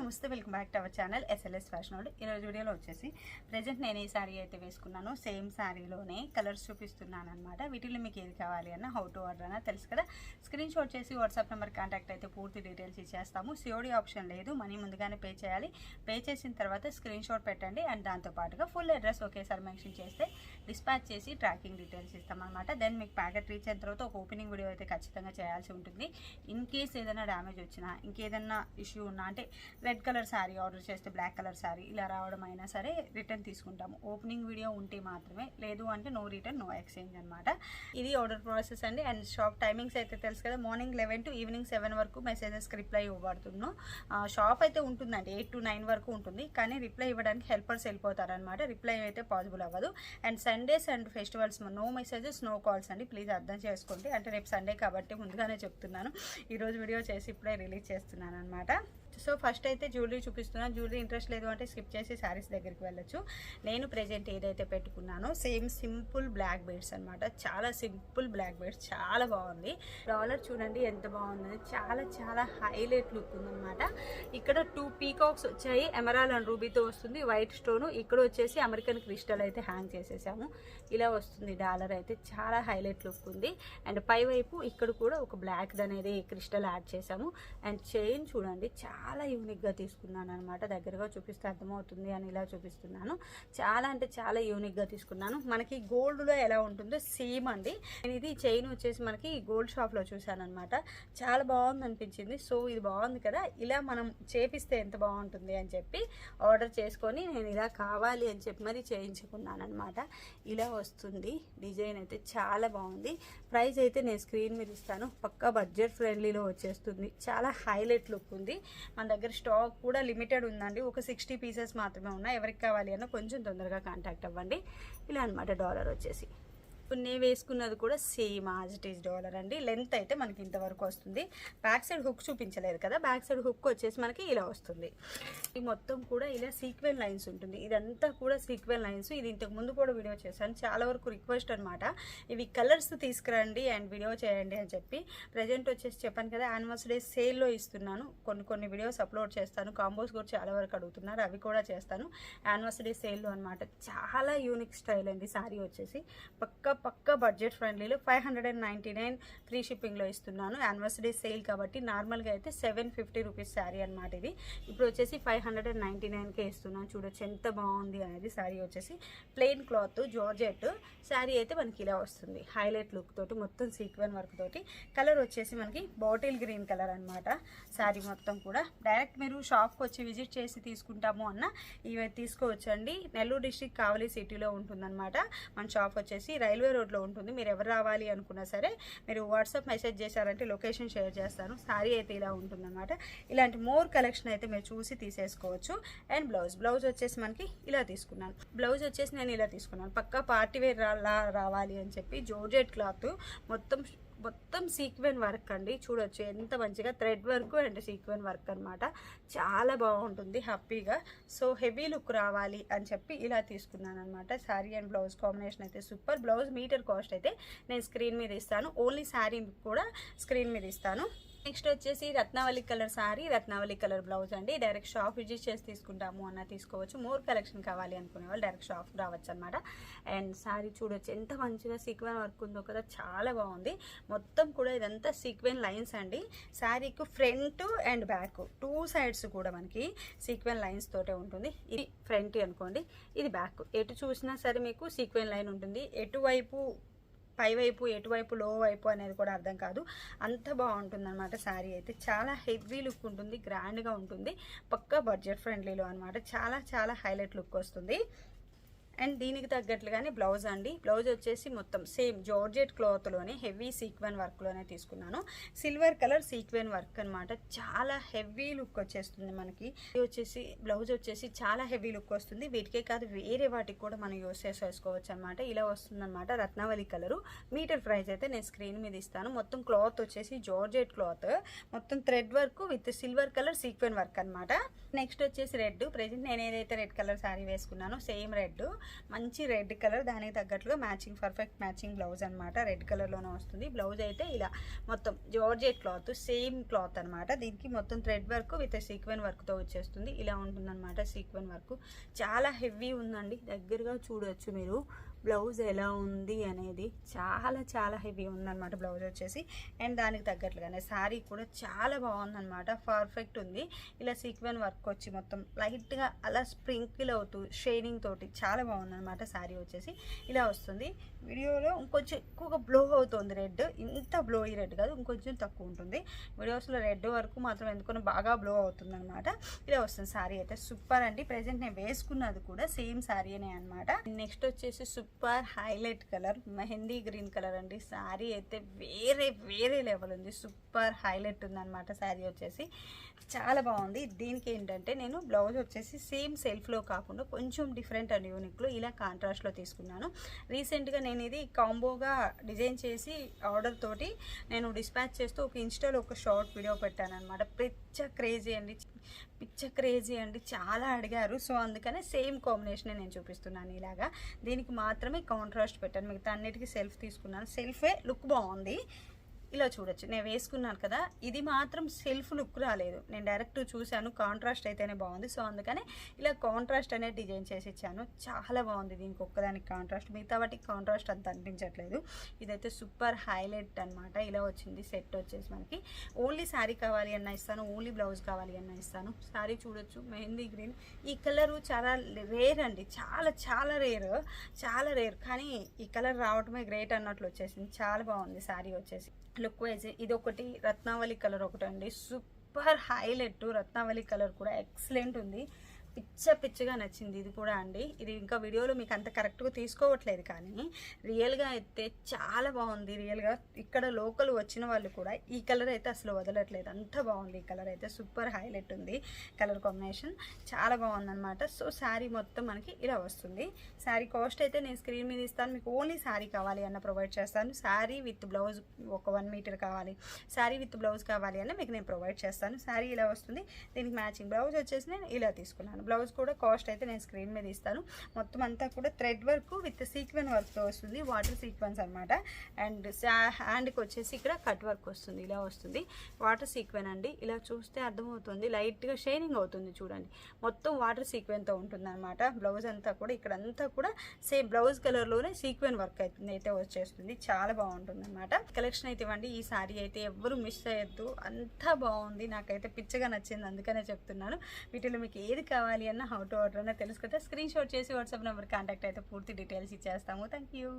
నమస్తే welcome back to our channel SLS fashion world ఈరోజు వీడియోలో వచ్చేసి ప్రజెంట్ నేను ఈ శారీ అయితే వేసుకున్నాను. సేమ్ శారీలోనే కలర్స్ చూపిస్తున్నాను అనమాట వీటిలో మీకు ఏది కావాలి అన్న హౌ టు ఆర్డర్ అన్న తెలుసు కదా? స్క్రీన్ షాట్ చేసి వాట్సాప్ నెంబర్ కాంటాక్ట్ అయితే పూర్తి డీటెయిల్స్ ఇచ్చేస్తాము. సిఓడి ఆప్షన్ లేదు మనీ ముందుగానే పే చేయాలి. పే చేసిన తర్వాత స్క్రీన్ షాట్ పెట్టండి. అండ్ దాంతో పాటుగా ఫుల్ అడ్రస్ ఒకేసారి మెన్షన్ చేస్తే డిస్పాచ్ చేసి ట్రాకింగ్ డీటెయిల్స్ ఇస్తామన్నమాట. దెన్ మీకు ప్యాకెట్ రీచ్ అయిన తర్వాత ఒక ఓపెనింగ్ వీడియో అయితే ఖచ్చితంగా చేయాల్సి ఉంటుంది. ఇన్ కేస్ ఏదైనా డ్యామేజ్ వచ్చినా ఇంకేదైనా ఇష్యూ ఉన్నా అంటే రెడ్ కలర్ శారీ ఆర్డర్ చేస్తే బ్లాక్ కలర్ శారీ ఇలా రావడం అయినా సరే రిటర్న్ తీసుకుంటాము. ఓపెనింగ్ వీడియో ఉంటే మాత్రమే. లేదు అంటే నో రిటర్న్ నో ఎక్స్చేంజ్ అనమాట ఇది ఆర్డర్ ప్రాసెస్ అండి. అండ్ షాప్ టైమింగ్స్ అయితే తెలుసు కదా. Morning eleven to evening seven వరకు మెసేజెస్ రిప్లై ఇవ్వబడుతున్నాం. షాప్ అయితే ఉంటుందండి. ఎయిట్ టు నైన్ వరకు ఉంటుంది. కానీ రిప్లై ఇవ్వడానికి హెల్పర్స్ వెళ్ళిపోతారనమాట రిప్లై అయితే పాసిబుల్ అవ్వదు. And Sundays and festivals no messages no calls అండి. ప్లీజ్ అర్థం చేసుకోండి. అంటే రేపు సండే కాబట్టి ముందుగానే చెప్తున్నాను. ఈరోజు వీడియో చేసి ఇప్పుడే రిలీజ్ చేస్తున్నాను అనమాట సో ఫస్ట్ అయితే జ్యువెలరీ చూపిస్తున్నాను జ్యువెలరీ ఇంట్రెస్ట్ లేదు అంటే స్కిప్ చేసి శారీస్ దగ్గరికి వెళ్ళొచ్చు. నేను ప్రెజెంట్ ఏదైతే పెట్టుకున్నానో సేమ్ సింపుల్ బ్లాక్ బెడ్స్ అనమాట చాలా సింపుల్ బ్లాక్ బెడ్స్ చాలా బాగుంది. డాలర్ చూడండి ఎంత బాగుంది చాలా చాలా హైలైట్ లుక్ ఉందన్నమాట. ఇక్కడ టూ పీకాక్స్ వచ్చాయి. ఎమరాల్ అండ్ రూబీతో వస్తుంది. వైట్ స్టోను ఇక్కడ వచ్చేసి అమెరికన్ క్రిస్టల్ అయితే హ్యాంగ్ చేసేసాము. ఇలా వస్తుంది డాలర్ అయితే. చాలా హైలైట్ లుక్ ఉంది. అండ్ పై వైపు ఇక్కడ కూడా ఒక బ్లాక్ అనేది క్రిస్టల్ యాడ్ చేసాము. అండ్ చైన్ చూడండి చాలా చాలా యూనిక్గా తీసుకున్నాను అనమాట దగ్గరగా చూపిస్తే అర్థమవుతుంది అని ఇలా చూపిస్తున్నాను. చాలా అంటే చాలా యూనిక్గా తీసుకున్నాను. మనకి గోల్డ్లో ఎలా ఉంటుందో సేమ్ అండి. నేను ఇది చైన్ వచ్చేసి మనకి గోల్డ్ షాప్లో చూసాను అనమాట చాలా బాగుంది అనిపించింది. సో ఇది బాగుంది కదా. ఇలా మనం చేపిస్తే ఎంత బాగుంటుంది అని చెప్పి ఆర్డర్ చేసుకొని నేను ఇలా కావాలి అని చెప్పి మరి చేయించుకున్నాను అనమాట ఇలా వస్తుంది. డిజైన్ అయితే చాలా బాగుంది. ప్రైస్ అయితే నేను స్క్రీన్ మీద ఇస్తాను. పక్కా బడ్జెట్ ఫ్రెండ్లీలో వచ్చేస్తుంది. చాలా హైలైట్ లుక్ ఉంది. మన దగ్గర స్టాక్ కూడా లిమిటెడ్ ఉందండి. ఒక సిక్స్టీ పీసెస్ మాత్రమే ఉన్నాయి. ఎవరికి కావాలి అన్న కొంచెం తొందరగా కాంటాక్ట్ అవ్వండి. ఇలా అనమాట డాలర్ వచ్చేసి. ఇప్పుడు నేను వేసుకున్నది కూడా same as it is dollar అండి. లెంత్ అయితే మనకి ఇంతవరకు వస్తుంది. బ్యాక్ సైడ్ హుక్ చూపించలేదు కదా బ్యాక్ సైడ్ హుక్ వచ్చేసి మనకి ఇలా వస్తుంది. ఇది మొత్తం కూడా ఇలా సీక్వెన్ లైన్స్ ఉంటుంది. ఇదంతా కూడా సీక్వెన్ లైన్స్. ఇది ఇంతకు ముందు కూడా వీడియో చేశాను. చాలా వరకు రిక్వెస్ట్ అనమాట ఇవి కలర్స్ తీసుకురండి అండ్ వీడియో చేయండి అని చెప్పి. ప్రజెంట్ వచ్చేసి చెప్పాను కదా యానివర్సరీ సేల్లో ఇస్తున్నాను. కొన్ని కొన్ని వీడియోస్ అప్లోడ్ చేస్తాను. కాంబోస్ కూడా చాలా వరకు అడుగుతున్నారు. అవి కూడా చేస్తాను. యానివర్సరీ సేల్లో అనమాట చాలా యూనిక్ స్టైల్ అండి. సారీ వచ్చేసి. పక్క పక్క budget ఫ్రెండ్లీలో. Five hundred and ninety nine free షిప్పింగ్లో ఇస్తున్నాను. యానివర్సరీ సేల్ కాబట్టి నార్మల్గా అయితే సెవెన్ ఫిఫ్టీ రూపీస్ శారీ అనమాట ఇది. ఇప్పుడు వచ్చేసి ఫైవ్ హండ్రెడ్ అండ్ నైంటీ నైన్కే ఇస్తున్నాను. చూడొచ్చు ఎంత బాగుంది అనేది శారీ వచ్చేసి ప్లెయిన్ క్లాత్ జార్జెట్. శారీ అయితే మనకి ఇలా వస్తుంది. హైలైట్ లుక్ తోటి మొత్తం సీక్వెన్ వర్క్ తోటి. కలర్ వచ్చేసి మనకి బాటిల్ గ్రీన్ కలర్ అనమాట శారీ మొత్తం కూడా. డైరెక్ట్ మీరు షాప్కి వచ్చి విజిట్ చేసి తీసుకుంటాము అన్న ఇవి తీసుకోవచ్చండి. నెల్లూరు డిస్టిక్ కావలి సిటీలో ఉంటుందన్నమాట. మన షాప్ వచ్చేసి రైల్వే రోడ్లో ఉంటుంది. మీరు ఎవరు రావాలి అనుకున్నా సరే మీరు వాట్సాప్ మెసేజ్ చేశారంటే లొకేషన్ షేర్ చేస్తాను. శారీ అయితే ఇలా ఉంటుందన్నమాట. ఇలాంటి మోర్ కలెక్షన్ అయితే మీరు చూసి తీసేసుకోవచ్చు. And blouse. బ్లౌజ్ వచ్చేసి మనకి ఇలా తీసుకున్నాను. బ్లౌజ్ వచ్చేసి నేను ఇలా తీసుకున్నాను. పక్కా పార్టీ వేర్ రా రావాలి అని చెప్పి జోర్జెట్ క్లాత్ మొత్తం మొత్తం సీక్వెన్ వర్క్ అండి. చూడొచ్చు ఎంత మంచిగా thread work and sequin work అనమాట చాలా బాగుంటుంది హ్యాపీగా. సో హెవీ లుక్ రావాలి అని చెప్పి ఇలా తీసుకున్నాను అనమాట శారీ అండ్ బ్లౌజ్ కాంబినేషన్ అయితే సూపర్. బ్లౌజ్ మీటర్ కాస్ట్ అయితే నేను స్క్రీన్ మీద ఇస్తాను. ఓన్లీ శారీ కూడా స్క్రీన్ మీద ఇస్తాను. నెక్స్ట్ వచ్చేసి రత్నావళి కలర్ సారీ రత్నావళి కలర్ బ్లౌజ్ అండి. డైరెక్ట్ షాప్ విజిట్ చేసి తీసుకుంటాము అన్న తీసుకోవచ్చు. మోర్ కలెక్షన్ కావాలి అనుకునే వాళ్ళు డైరెక్ట్ షాప్ రావచ్చు అనమాట అండ్ సారీ చూడొచ్చు. ఎంత మంచిగా సీక్వెన్ వర్క్ ఉందో కదా చాలా బాగుంది. మొత్తం కూడా ఇదంతా సీక్వెన్ లైన్స్ అండి. శారీకు front and back two sides కూడా మనకి సీక్వెన్ లైన్స్ తోటే ఉంటుంది. ఇది ఫ్రంట్ అనుకోండి ఇది బ్యాక్ ఎటు చూసినా సరే మీకు సీక్వెన్ లైన్ ఉంటుంది. ఎటువైపు పైవైపు ఎటువైపు లో వైపు అనేది కూడా అర్థం కాదు. అంత బాగుంటుందన్నమాట శారీ అయితే. చాలా హెవీ లుక్ ఉంటుంది గ్రాండ్గా ఉంటుంది. పక్కా బడ్జెట్ ఫ్రెండ్లీలో అనమాట చాలా చాలా హైలైట్ లుక్ వస్తుంది. అండ్ దీనికి తగ్గట్లుగానే బ్లౌజ్ అండి. బ్లౌజ్ వచ్చేసి మొత్తం సేమ్ జార్జెట్ క్లాత్లోనే హెవీ సీక్వెన్ వర్క్లోనే తీసుకున్నాను. సిల్వర్ కలర్ సీక్వెన్ వర్క్ అనమాట చాలా హెవీ లుక్ వచ్చేస్తుంది మనకి. ఇది వచ్చేసి బ్లౌజ్ వచ్చేసి చాలా హెవీ లుక్ వస్తుంది. వీటికే కాదు వేరే వాటికి కూడా మనం యూస్ చేసుకోవచ్చు అనమాట ఇలా వస్తుందన్నమాట రత్నావళి కలరు. మీటర్ ప్రైస్ అయితే నేను స్క్రీన్ మీద ఇస్తాను. మొత్తం క్లాత్ వచ్చేసి జార్జెట్ క్లాత్. మొత్తం thread work with silver colour sequin work అనమాట నెక్స్ట్ వచ్చేసి రెడ్. ప్రెజెంట్ నేను ఏదైతే రెడ్ కలర్ శారీ వేసుకున్నానో సేమ్ రెడ్. మంచి రెడ్ కలర్ దానికి తగ్గట్లుగా మ్యాచింగ్ పర్ఫెక్ట్ మ్యాచింగ్ బ్లౌజ్ అనమాట రెడ్ కలర్లోనే వస్తుంది. బ్లౌజ్ అయితే ఇలా మొత్తం జార్జెట్ క్లాత్ సేమ్ క్లాత్ అనమాట దీనికి మొత్తం థ్రెడ్ వర్క్ విత్ సీక్వెన్ వర్క్తో వచ్చేస్తుంది. ఇలా ఉంటుందన్నమాట సీక్వెన్ వర్క్ చాలా హెవీ ఉందండి. దగ్గరగా చూడొచ్చు మీరు. బ్లౌజ్ ఎలా ఉంది అనేది చాలా చాలా హెవీ ఉందన్నమాట బ్లౌజ్ వచ్చేసి. అండ్ దానికి తగ్గట్లుగానే శారీ కూడా చాలా బాగుందన్నమాట. పర్ఫెక్ట్ ఉంది. ఇలా సీక్వెన్ వర్క్ వచ్చి మొత్తం లైట్గా అలా స్ప్రింకిల్ అవుతూ షేడింగ్ తోటి చాలా బాగుందన్నమాట శారీ వచ్చేసి. ఇలా వస్తుంది. వీడియోలో ఇంకొంచెం ఎక్కువగా బ్లో అవుతుంది రెడ్ ఇంత బ్లో ఈ రెడ్ కాదు ఇంకొంచెం తక్కువ ఉంటుంది. వీడియోస్లో రెడ్ వరకు మాత్రం ఎందుకని బాగా బ్లో అవుతుంది అనమాట ఇలా వస్తుంది. శారీ అయితే సూపర్ అండి. ప్రజెంట్ నేను వేసుకున్నది కూడా సేమ్ శారీనే అనమాట నెక్స్ట్ వచ్చేసి super super highlight colour mehndi green colour అండి. శారీ అయితే వేరే వేరే లెవెల్ ఉంది. సూపర్ హైలైట్ ఉందన్నమాట శారీ వచ్చేసి. చాలా బాగుంది. దీనికి ఏంటంటే నేను బ్లౌజ్ వచ్చేసి సేమ్ సెల్ఫ్లో కాకుండా కొంచెం డిఫరెంట్ అండ్ యూనిక్లో ఇలా కాంట్రాస్ట్లో తీసుకున్నాను. రీసెంట్గా నేను ఇది కాంబోగా డిజైన్ చేసి ఆర్డర్ తోటి నేను డిస్పాచ్ చేస్తూ ఒక ఇన్స్టాలో ఒక షార్ట్ వీడియో పెట్టాను అనమాట పిచ్చ క్రేజీ అండి. పిచ్చ క్రేజీ అండి చాలా అడిగారు. సో అందుకనే సేమ్ కాంబినేషన్ నేను చూపిస్తున్నాను ఇలాగా. దీనికి మాత్రమే కాంట్రాస్ట్ పెట్టాను. మిగతా అన్నిటికీ సెల్ఫ్ తీసుకున్నాను. సెల్ఫే లుక్ బాగుంది. ఇలా చూడొచ్చు. నేను వేసుకున్నాను కదా ఇది మాత్రం సెల్ఫ్ లుక్ రాలేదు. నేను డైరెక్ట్ చూశాను కాంట్రాస్ట్ అయితేనే బాగుంది. సో అందుకనే ఇలా కాంట్రాస్ట్ అనేది డిజైన్ చేసి ఇచ్చాను. చాలా బాగుంది దీనికి ఒక్కదానికి కాంట్రాస్ట్. మిగతా వాటికి కాంట్రాస్ట్ అంత అనిపించట్లేదు. ఇదైతే సూపర్ హైలైట్ అనమాట ఇలా వచ్చింది సెట్ వచ్చేసి మనకి. ఓన్లీ శారీ కావాలి అన్న ఇస్తాను ఓన్లీ బ్లౌజ్ కావాలి అన్న ఇస్తాను. శారీ చూడొచ్చు మెహందీ గ్రీన్. ఈ కలరు చాలా రేర్ అండి. చాలా చాలా రేర్ చాలా రేర్. కానీ ఈ కలర్ రావటమే గ్రేట్ అన్నట్లు వచ్చేసింది. చాలా బాగుంది శారీ వచ్చేసి. లుక్ వైజ్ ఇది ఒకటి రత్నావళి కలర్ ఒకటి అండి సూపర్ హైలైట్ రత్నావళి కలర్ కూడా. ఎక్సలెంట్ ఉంది. పిచ్చ పిచ్చగా నచ్చింది. ఇది కూడా అండి. ఇది ఇంకా వీడియోలో మీకు అంత కరెక్ట్గా తీసుకోవట్లేదు కానీ రియల్గా అయితే చాలా బాగుంది. రియల్గా ఇక్కడ లోకల్ వచ్చిన వాళ్ళు కూడా ఈ కలర్ అయితే అసలు వదలట్లేదు. అంత బాగుంది ఈ కలర్ అయితే. సూపర్ హైలైట్ ఉంది కలర్ కాంబినేషన్ చాలా బాగుందన్నమాట. సో శారీ మొత్తం మనకి ఇలా వస్తుంది. శారీ కాస్ట్ అయితే నేను స్క్రీన్ మీద ఇస్తాను. మీకు ఓన్లీ శారీ కావాలి అన్న ప్రొవైడ్ చేస్తాను. శారీ విత్ బ్లౌజ్ ఒక వన్ మీటర్ కావాలి. శారీ విత్ బ్లౌజ్ కావాలి అన్న మీకు నేను ప్రొవైడ్ చేస్తాను. శారీ ఇలా వస్తుంది. దీనికి మ్యాచింగ్ బ్లౌజ్ వచ్చేసి నేను ఇలా తీసుకున్నాను. బ్లౌజ్ కూడా కాస్ట్ అయితే నేను స్క్రీన్ మీద ఇస్తాను. మొత్తం అంతా కూడా థ్రెడ్ వర్క్ విత్ సీక్వెన్ వర్క్తో వస్తుంది. వాటర్ సీక్వెన్స్ అనమాట అండ్ హ్యాండ్కి వచ్చేసి ఇక్కడ కట్ వర్క్ వస్తుంది. ఇలా వస్తుంది. వాటర్ సీక్వెన్ అండి. ఇలా చూస్తే అర్థమవుతుంది. లైట్గా షైనింగ్ అవుతుంది చూడండి. మొత్తం వాటర్ సీక్వెన్తో ఉంటుంది అనమాట బ్లౌజ్ అంతా కూడా ఇక్కడ అంతా కూడా సేమ్ బ్లౌజ్ కలర్లోనే సీక్వెన్ వర్క్ అయితే అయితే వచ్చేస్తుంది. చాలా బాగుంటుంది అనమాట కలెక్షన్ అయితే ఇవ్వండి. ఈ సారీ అయితే ఎవ్వరు మిస్ అయ్యద్దు అంతా బాగుంది. నాకైతే పిచ్చగా నచ్చింది. అందుకనే చెప్తున్నాను. వీటిలో మీకు ఏది కావాలి అన్న హౌ టు ఆర్డర్ అన్న తెలుసుకుంటే స్క్రీన్ షాట్ చేసి వాట్సాప్ నెంబర్ కాంటాక్ట్ అయితే పూర్తి డీటెయిల్స్ ఇచ్చేస్తాము. Thank you